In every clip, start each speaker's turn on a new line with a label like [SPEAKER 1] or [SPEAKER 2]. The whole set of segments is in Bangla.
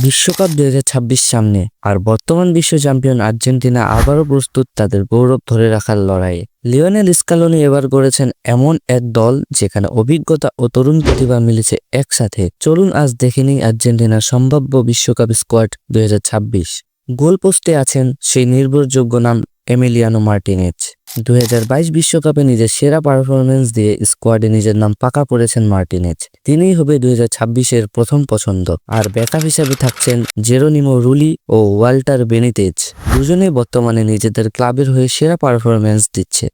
[SPEAKER 1] বিশ্বকাপ দুই হাজার ছাব্বিশ সামনে আর বর্তমান বিশ্ব চ্যাম্পিয়ন আর্জেন্টিনা আবারও প্রস্তুত তাদের গৌরব ধরে রাখার লড়াইয়ে। লিওনেল স্কালোনি এবার গড়েছেন এমন এক দল যেখানে অভিজ্ঞতা ও তরুণ প্রতিভা মিলেছে একসাথে। চলুন আজ দেখে নিই আর্জেন্টিনার সম্ভাব্য বিশ্বকাপ স্কোয়াড দুই গোল পোস্টে আছেন সেই নির্ভরযোগ্য নাম এমিলিয়ানো মার্টিনেজ দুই বিশ্বকাপে নিজের সেরা পারফরমেন্স দিয়ে স্কোয়াডে নিজের নাম পাকা করেছেন মার্টিনেজ তিনিই হবে দুই এর প্রথম পছন্দ। আর ব্যাকআপ হিসাবে থাকছেন জেরোনিমো রুলি ও ওয়াল্টার বেনিতেজ দুজনেই বর্তমানে নিজেদের ক্লাবের হয়ে সেরা পারফরমেন্স দিচ্ছে।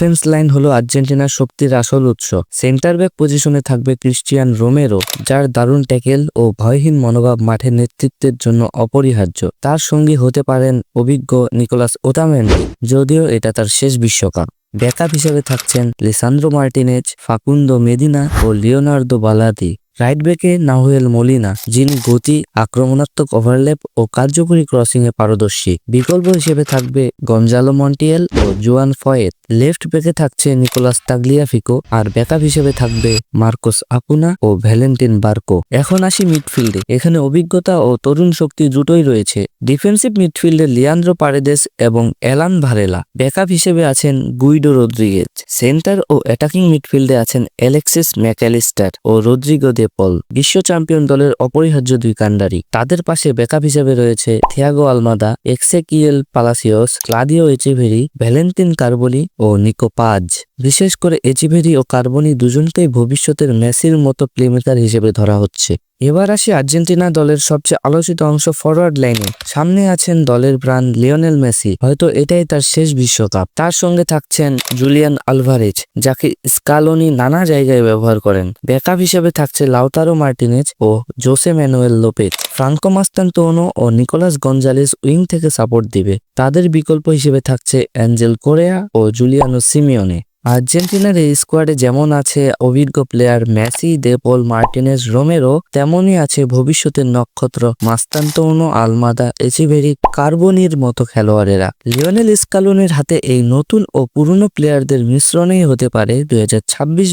[SPEAKER 1] ডিফেন্স লাইন হলো আর্জেন্টিনার শক্তির আসল উৎস। সেন্টার ব্যাক পজিশনে থাকবে ক্রিশ্চিয়ান রোমেরো, যার দারুণ ট্যাকেল ও ভয়হীন মনোভাব মাঠের নেতৃত্বের জন্য অপরিহার্য। তার সঙ্গী হতে পারেন অভিজ্ঞ নিকোলাস ওতামেন্ডি, যদিও এটা তার শেষ বিশ্বকাপ। ব্যাকআপ হিসেবে থাকছেন লিসান্দ্রো মার্টিনেজ ফাকুন্দো মেদিনা ও লিওনার্দো বালাদি রাইট ব্যাকে নাহুয়েল মলিনা, যিনি গতি, আক্রমণাত্মক ওভারল্যাপ ও কার্যকরী ক্রসিং এ পারদর্শী। বিকল্প হিসেবে থাকবে গঞ্জালো মন্টিয়েল ও জুয়ান ফয়েত। লেফট ব্যাকে থাকছে নিকোলাস তাগলিয়াফিকো আর ব্যাকআপ হিসেবে থাকবে মার্কোস আকুনা ও ভ্যালেন্টিন বার্কো। এখন আসি মিডফিল্ডে। এখানে অভিজ্ঞতা ও তরুণ শক্তি দুটোই রয়েছে। ডিফেন্সিভ মিডফিল্ডে লিয়ান্দ্রো পারেদেস এবং এলান ভারেলা। ব্যাকআপ হিসেবে আছেন গুইডো রদ্রিগেজ। সেন্টার ও অ্যাটাকিং মিডফিল্ডে আছেন অ্যালেক্সিস ম্যাকালিস্টার ও রদ্রিগো দেপল বিশ্ব চ্যাম্পিয়ন দলের অপরিহার্য দুই কান্ডারি তাদের পাশে ব্যাকআপ হিসেবে রয়েছে Thiago Almada, Exequiel Palacios Claudio Echeverri Valentin Carboni ও নিকো পাজ। বিশেষ করে এচিভেরি ও কার্বনি দুজনকেই ভবিষ্যতের মেসির মতো প্লেমেকার হিসেবে ধরা হচ্ছে। এবার আসি আর্জেন্টিনা দলের সবচেয়ে আলোচিত অংশ ফরওয়ার্ড লাইনে সামনে আছেন দলের প্রাণ লিওনেল মেসি। হয়তো এটাই তার শেষ বিশ্বকাপ। তার সঙ্গে থাকছেন জুলিয়ান আলভারেজ, যাকে স্কালোনি নানা জায়গায় ব্যবহার করেন। ব্যাকআপ হিসেবে থাকছে লাউতারো মার্টিনেজ ও Jose Manuel Lopez. Franco Mastantuono ও নিকোলাস গঞ্জালেস উইং থেকে সাপোর্ট দিবে। তাদের বিকল্প হিসেবে থাকছে অ্যাঞ্জেল কোরেয়া ও জুলিয়ানো সিমিওনে। আর্জেন্টিনার এই স্কোয়াডে যেমন আছে অভিজ্ঞ player Messi De Paul Martinez, Romero, তেমনই আছে ভবিষ্যতের নক্ষত্র মাস্তান্তোনো আলমাদা, এচিভেরি কার্বনির মতো খেলোয়াড়েরা। লিওনেল স্কালুনের হাতে এই নতুন ও পুরনো প্লেয়ারদের মিশ্রণেই হতে পারে দুই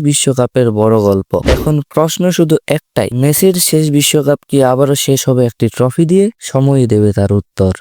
[SPEAKER 1] বিশ্বকাপের বড় গল্প। এখন প্রশ্ন শুধু একটাই, মেসির শেষ বিশ্বকাপ কি আবারও শেষ হবে একটি ট্রফি দিয়ে? সময়ই দেবে তার উত্তর।